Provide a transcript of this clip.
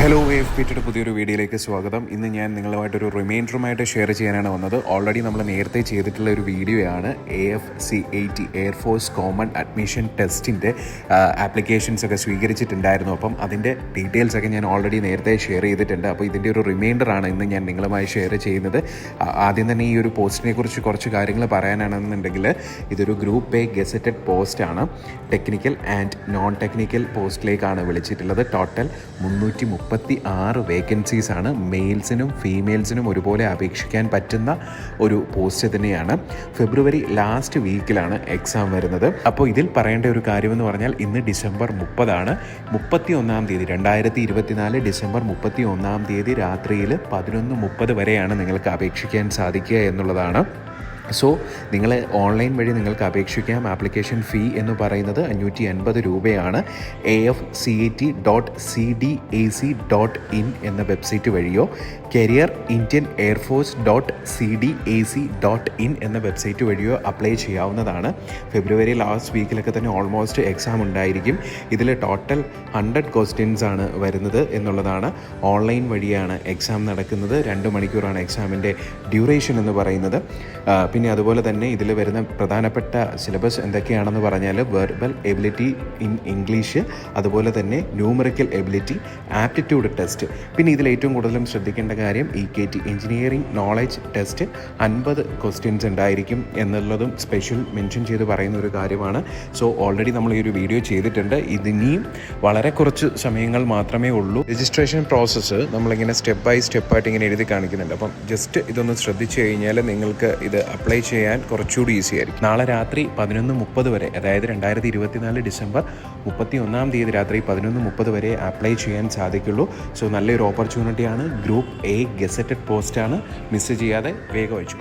Hello wave പിറ്റിയുടെ പുതിയൊരു വീഡിയോയിലേക്ക് സ്വാഗതം. ഇന്ന് ഞാൻ നിങ്ങളുമായിട്ടൊരു റിമൈൻഡറുമായിട്ട് ഷെയർ ചെയ്യാനാണ് വന്നത്. ഓൾറെഡി നമ്മൾ നേരത്തെ ചെയ്തിട്ടുള്ള ഒരു വീഡിയോയാണ് A F C eighty air force common admission ടെസ്റ്റിന്റെ ആപ്ലിക്കേഷൻസ് ഒക്കെ സ്വീകരിച്ചിട്ടുണ്ടായിരുന്നു. അപ്പം അതിന്റെ ഡീറ്റെയിൽസ് ഒക്കെ ഞാൻ ഓൾറെഡി നേരത്തെ ഷെയർ ചെയ്തിട്ടുണ്ട്. അപ്പോൾ ഇതിന്റെ ഒരു റിമൈൻഡറാണ് ഇന്ന് ഞാൻ നിങ്ങളുമായി ഷെയർ ചെയ്യുന്നത്. ആദ്യം തന്നെ ഈ ഒരു പോസ്റ്റിനെ കുറിച്ച് കുറച്ച് കാര്യങ്ങൾ പറയാനാണെന്നുണ്ടെങ്കിൽ ഇതൊരു ഗ്രൂപ്പ് എ ഗസറ്റഡ് പോസ്റ്റാണ് ടെക്നിക്കൽ ആൻഡ് നോൺ ടെക്നിക്കൽ പോസ്റ്റിലേക്കാണ് വിളിച്ചിട്ടുള്ളത്. ടോട്ടൽ മുന്നൂറ്റി മുപ്പത്തി ആറ് വേക്കൻസീസ് ആണ്. മെയിൽസിനും ഫീമെയിൽസിനും ഒരുപോലെ അപേക്ഷിക്കാൻ പറ്റുന്ന ഒരു പോസ്റ്റ് തന്നെയാണ്. ഫെബ്രുവരി ലാസ്റ്റ് വീക്കിലാണ് എക്സാം വരുന്നത്. അപ്പോൾ ഇതിൽ പറയേണ്ട ഒരു കാര്യമെന്ന് പറഞ്ഞാൽ ഇന്ന് ഡിസംബർ മുപ്പതാണ്. മുപ്പത്തി ഒന്നാം തീയതി രണ്ടായിരത്തി ഇരുപത്തിനാല് ഡിസംബർ മുപ്പത്തി ഒന്നാം തീയതി രാത്രിയിൽ പതിനൊന്ന് മുപ്പത് വരെയാണ് നിങ്ങൾക്ക് അപേക്ഷിക്കാൻ സാധിക്കുക എന്നുള്ളതാണ്. സോ നിങ്ങൾ ഓൺലൈൻ വഴി നിങ്ങൾക്ക് അപേക്ഷിക്കാം. ആപ്ലിക്കേഷൻ ഫീ എന്ന് പറയുന്നത് അഞ്ഞൂറ്റി അൻപത് രൂപയാണ്. A F C A T dot C D A C dot in എന്ന വെബ്സൈറ്റ് വഴിയോ career Indian air force dot C D A C dot in എന്ന വെബ്സൈറ്റ് വഴിയോ അപ്ലൈ ചെയ്യാവുന്നതാണ്. ഫെബ്രുവരി ലാസ്റ്റ് വീക്കിലൊക്കെ തന്നെ ഓൾമോസ്റ്റ് എക്സാം ഉണ്ടായിരിക്കും. ഇതിൽ ടോട്ടൽ ഹൺഡ്രഡ് ക്വസ്റ്റ്യൻസ് ആണ് വരുന്നത് എന്നുള്ളതാണ്. ഓൺലൈൻ വഴിയാണ് എക്സാം നടക്കുന്നത്. രണ്ട് മണിക്കൂറാണ് എക്സാമിന്റെ ഡ്യൂറേഷൻ എന്ന് പറയുന്നത്. പിന്നെ അതുപോലെ തന്നെ ഇതിൽ വരുന്ന പ്രധാനപ്പെട്ട സിലബസ് എന്തൊക്കെയാണെന്ന് പറഞ്ഞാൽ വെർബൽ എബിലിറ്റി ഇൻ ഇംഗ്ലീഷ് അതുപോലെ തന്നെ ന്യൂമറിക്കൽ എബിലിറ്റി ആപ്റ്റിറ്റ്യൂഡ് ടെസ്റ്റ് പിന്നെ ഇതിൽ ഏറ്റവും കൂടുതലും ശ്രദ്ധിക്കേണ്ട കാര്യം E K T engineering knowledge test അൻപത് ക്വസ്റ്റ്യൻസ് ഉണ്ടായിരിക്കും എന്നുള്ളതും സ്പെഷ്യൽ മെൻഷൻ ചെയ്ത് പറയുന്ന ഒരു കാര്യമാണ്. സോ ഓൾറെഡി നമ്മൾ ഈ ഒരു വീഡിയോ ചെയ്തിട്ടുണ്ട്. ഇതിനിയും വളരെ കുറച്ച് സമയങ്ങൾ മാത്രമേ ഉള്ളൂ. രജിസ്ട്രേഷൻ പ്രോസസ്സ് നമ്മളിങ്ങനെ സ്റ്റെപ്പ് ബൈ സ്റ്റെപ്പായിട്ട് ഇങ്ങനെ എഴുതി കാണിക്കുന്നുണ്ട്. അപ്പം ജസ്റ്റ് ഇതൊന്ന് ശ്രദ്ധിച്ചു കഴിഞ്ഞാൽ നിങ്ങൾക്ക് ഇത് അപ്ലൈ ചെയ്യാൻ കുറച്ചുകൂടി ഈസി ആയിരിക്കും. നാളെ രാത്രി പതിനൊന്ന് മുപ്പത് വരെ അതായത് രണ്ടായിരത്തി ഇരുപത്തിനാല് ഡിസംബർ മുപ്പത്തി ഒന്നാം തീയതി രാത്രി പതിനൊന്ന് മുപ്പത് വരെ അപ്ലൈ ചെയ്യാൻ സാധിക്കുള്ളൂ. സോ നല്ലൊരു ഓപ്പർച്യൂണിറ്റിയാണ് ഗ്രൂപ്പ് എ ഗസറ്റഡ് പോസ്റ്റാണ്. മിസ് ചെയ്യാതെ വേഗം അയച്ചു.